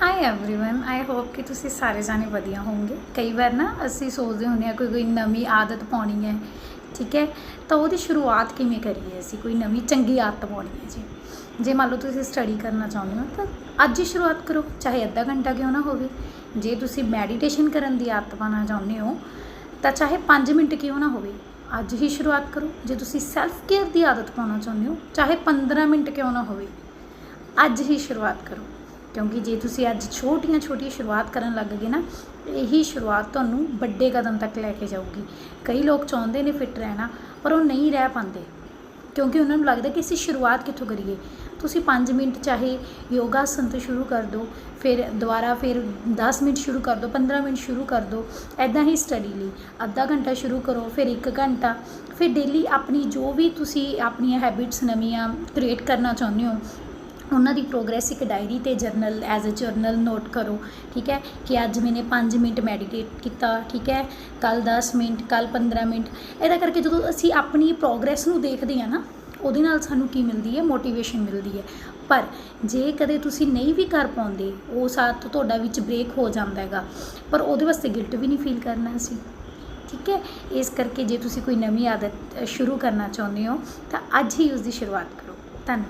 High everyone I hope ਕਿ ਤੁਸੀਂ ਸਾਰੇ ਜਾਣੇ ਵਧੀਆ ਹੋਵੋਗੇ ਕਈ ਵਾਰ ਨਾ ਅਸੀਂ ਸੋਚਦੇ ਹੁੰਦੇ ਆ ਕੋਈ ਕੋਈ ਨਵੀਂ ਆਦਤ ਪਾਉਣੀ ਹੈ ਠੀਕ ਹੈ ਤਾਂ ਉਹਦੀ ਸ਼ੁਰੂਆਤ ਕਿਵੇਂ ਕਰੀਏ ਅਸੀਂ ਕੋਈ ਨਵੀਂ ਚੰਗੀ ਆਦਤ ਪਾਉਣੀ ਹੈ ਜੀ ਜੇ ਮੰਨ ਲਓ ਤੁਸੀਂ ਸਟੱਡੀ ਕਰਨਾ ਚਾਹੁੰਦੇ ਹੋ ਤਾਂ ਅੱਜ ਹੀ ਸ਼ੁਰੂਆਤ ਕਰੋ ਚਾਹੇ ਅੱਧਾ ਘੰਟਾ ਕਿਉਂ ਨਾ ਹੋਵੇ ਜੇ ਤੁਸੀਂ ਮੈਡੀਟੇਸ਼ਨ ਕਰਨ ਦੀ ਆਦਤ ਪਾਉਣਾ ਚਾਹੁੰਦੇ ਹੋ ਤਾਂ ਚਾਹੇ 5 ਮਿੰਟ ਕਿਉਂ ਨਾ ਹੋਵੇ ਅੱਜ ਹੀ ਸ਼ੁਰੂਆਤ ਕਰੋ ਜੇ ਤੁਸੀਂ ਸੈਲਫ ਕੇਅਰ ਦੀ ਆਦਤ ਪਾਉਣਾ ਚਾਹੁੰਦੇ ਹੋ ਚਾਹੇ 15 ਮਿੰਟ ਕਿਉਂ ਨਾ ਹੋਵੇ ਅੱਜ ਹੀ ਸ਼ੁਰੂਆਤ ਕਰੋ ਕਿਉਂਕਿ ਜੇ ਤੁਸੀਂ ਅੱਜ ਛੋਟੀਆਂ ਛੋਟੀਆਂ ਸ਼ੁਰੂਆਤ ਕਰਨ ਲੱਗ ਗਏ ਨਾ ਇਹੀ ਸ਼ੁਰੂਆਤ ਤੁਹਾਨੂੰ ਵੱਡੇ ਕਦਮ ਤੱਕ ਲੈ ਕੇ ਜਾਊਗੀ। ਕਈ ਲੋਕ ਚਾਹੁੰਦੇ ਨੇ ਫਿੱਟ ਰਹਿਣਾ, ਪਰ ਉਹ ਨਹੀਂ ਰਹਿ ਪਾਉਂਦੇ। ਕਿਉਂਕਿ ਉਹਨਾਂ ਨੂੰ ਲੱਗਦਾ ਕਿ ਅਸੀਂ ਸ਼ੁਰੂਆਤ ਕਿੱਥੋਂ ਕਰੀਏ? ਤੁਸੀਂ 5 ਮਿੰਟ ਚਾਹੇ ਯੋਗਾ ਆਸਨ ਤੋਂ ਸ਼ੁਰੂ ਕਰ ਦਿਓ, ਫਿਰ ਦੁਬਾਰਾ ਫਿਰ 10 ਮਿੰਟ ਸ਼ੁਰੂ ਕਰ ਦਿਓ 15 ਮਿੰਟ ਸ਼ੁਰੂ ਕਰ ਦਿਓ ਐਦਾਂ ਹੀ ਸਟੱਡੀ ਲਈ। ਅੱਧਾ ਘੰਟਾ ਸ਼ੁਰੂ ਕਰੋ, ਫਿਰ 1 ਘੰਟਾ। ਫਿਰ ਡੇਲੀ ਆਪਣੀ ਜੋ ਵੀ ਤੁਸੀਂ ਆਪਣੀਆਂ ਹੈਬਿਟਸ ਨਵੀਆਂ ਕ੍ਰੀਏਟ ਕਰਨਾ ਚਾਹੁੰਦੇ ਹੋ ਉਹਨਾਂ ਦੀ ਪ੍ਰੋਗਰੈਸ ਇੱਕ ਡਾਇਰੀ ਤੇ journal as a journal note ਕਰੋ, ਠੀਕ ਹੈ? ਕਿ ਅੱਜ ਮੈਨੇ 5 ਮਿੰਟ ਮੈਡੀਟੇਟ ਕੀਤਾ, ਠੀਕ ਹੈ? ਕੱਲ 10 ਮਿੰਟ ਕੱਲ 15 ਮਿੰਟ। ਇਹਦਾ ਕਰਕੇ ਜਦੋਂ ਅਸੀਂ ਆਪਣੀ ਪ੍ਰੋਗਰੈਸ ਨੂੰ ਦੇਖਦੇ ਹਾਂ ਨਾ, ਉਹਦੇ ਨਾਲ ਸਾਨੂੰ ਕੀ ਮਿਲਦੀ ਹੈ? ਮੋਟੀਵੇਸ਼ਨ ਮਿਲਦੀ ਹੈ। ਪਰ ਜੇ ਕਦੇ ਤੁਸੀਂ ਨਹੀਂ ਵੀ ਕਰ ਪਾਉਂਦੇ, ਉਹ ਸਾਥ ਤੁਹਾਡਾ ਵਿੱਚ ਬ੍ਰੇਕ ਹੋ ਜਾਂਦਾ ਹੈਗਾ। ਪਰ ਉਹਦੇ ਵਾਸਤੇ ਗਿਲਟ ਵੀ ਨਹੀਂ ਫੀਲ ਕਰਨਾ ਸੀ ਠੀਕ ਹੈ? ਇਸ ਕਰਕੇ ਜੇ ਤੁਸੀਂ ਕੋਈ ਨਵੀਂ ਆਦਤ ਸ਼ੁਰੂ ਕਰਨਾ ਚਾਹੁੰਦੇ ਹੋ, ਤਾਂ ਅੱਜ ਹੀ ਉਸ ਦੀ ਸ਼ੁਰੂਆਤ ਕਰੋ। ਧੰਨਵਾਦ।